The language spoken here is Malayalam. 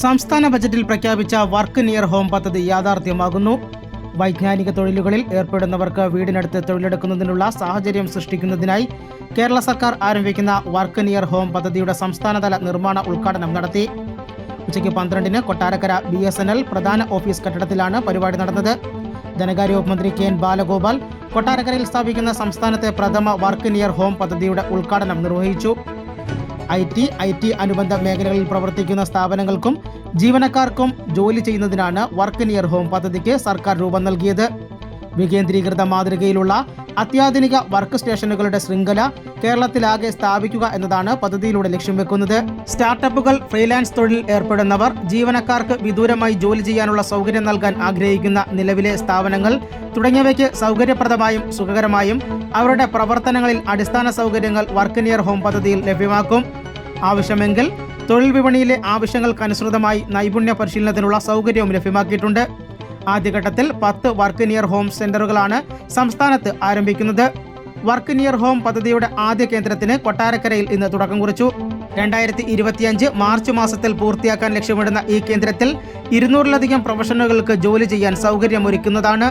സംസ്ഥാന ബജറ്റിൽ പ്രഖ്യാപിച്ച വർക്ക് നിയർ ഹോം പദ്ധതി യാഥാർത്ഥ്യമാകുന്നു. വൈജ്ഞാനിക തൊഴിലുകളിൽ ഏർപ്പെടുന്നവർക്ക് വീടിനടുത്ത് തൊഴിലെടുക്കുന്നതിനുള്ള സാഹചര്യം സൃഷ്ടിക്കുന്നതിനായി കേരള സർക്കാർ ആരംഭിക്കുന്ന വർക്ക് നിയർ ഹോം പദ്ധതിയുടെ സംസ്ഥാനതല നിർമ്മാണ ഉദ്ഘാടനം നടത്തി. ഉച്ചയ്ക്ക് പന്ത്രണ്ടിന് Kottarakkara B S N L പ്രധാന ഓഫീസ് കെട്ടിടത്തിലാണ് പരിപാടി നടന്നത്. ധനകാര്യ വകുപ്പ് മന്ത്രി കെ എൻ ബാലഗോപാൽ കൊട്ടാരക്കരയിൽ സ്ഥാപിക്കുന്ന സംസ്ഥാനത്തെ പ്രഥമ വർക്ക് നിയർ ഹോം പദ്ധതിയുടെ ഉദ്ഘാടനം നിർവഹിച്ചു. ഐ ടി ഐ ടി അനുബന്ധ മേഖലകളിൽ പ്രവർത്തിക്കുന്ന സ്ഥാപനങ്ങൾക്കും ജീവനക്കാർക്കും ജോലി ചെയ്യുന്നതിനാണ് വർക്ക് നിയർ ഹോം പദ്ധതിക്ക് സർക്കാർ രൂപം നൽകിയത്. വികേന്ദ്രീകൃത മാതൃകയിലുള്ള അത്യാധുനിക വർക്ക് സ്റ്റേഷനുകളുടെ ശൃംഖല കേരളത്തിലാകെ സ്ഥാപിക്കുക എന്നതാണ് പദ്ധതിയിലൂടെ ലക്ഷ്യം വെക്കുന്നത്. സ്റ്റാർട്ടപ്പുകൾ ഫ്രീലാൻസ് തൊഴിൽ ഏർപ്പെടുന്നവർ ജീവനക്കാർക്ക് വിദൂരമായി ജോലി ചെയ്യാനുള്ള സൗകര്യം നൽകാൻ ആഗ്രഹിക്കുന്ന നിലവിലെ സ്ഥാപനങ്ങൾ തുടങ്ങിയവയ്ക്ക് സൗകര്യപ്രദമായും സുഖകരമായും അവരുടെ പ്രവർത്തനങ്ങളിൽ അടിസ്ഥാന സൗകര്യങ്ങൾ വർക്ക് നിയർ ഹോം പദ്ധതിയിൽ ലഭ്യമാക്കും. ആവശ്യമെങ്കിൽ തൊഴിൽ വിപണിയിലെ ആവശ്യങ്ങൾക്കനുസൃതമായി നൈപുണ്യ പരിശീലനത്തിനുള്ള സൗകര്യവും ലഭ്യമാക്കിയിട്ടുണ്ട്. ആദ്യഘട്ടത്തിൽ പത്ത് വർക്ക് നിയർ ഹോം സെന്ററുകളാണ് സംസ്ഥാനത്ത് ആരംഭിക്കുന്നത്. വർക്ക് നിയർ ഹോം പദ്ധതിയുടെ ആദ്യ കേന്ദ്രത്തിന് കൊട്ടാരക്കരയിൽ ഇന്ന് തുടക്കം കുറിച്ചു. രണ്ടായിരത്തി ഇരുപത്തിയഞ്ച് മാർച്ച് മാസത്തിൽ പൂർത്തിയാക്കാൻ ലക്ഷ്യമിടുന്ന ഈ കേന്ദ്രത്തിൽ ഇരുന്നൂറിലധികം പ്രൊഫഷണലുകൾക്ക് ജോലി ചെയ്യാൻ സൗകര്യമൊരുക്കുന്നതാണ്.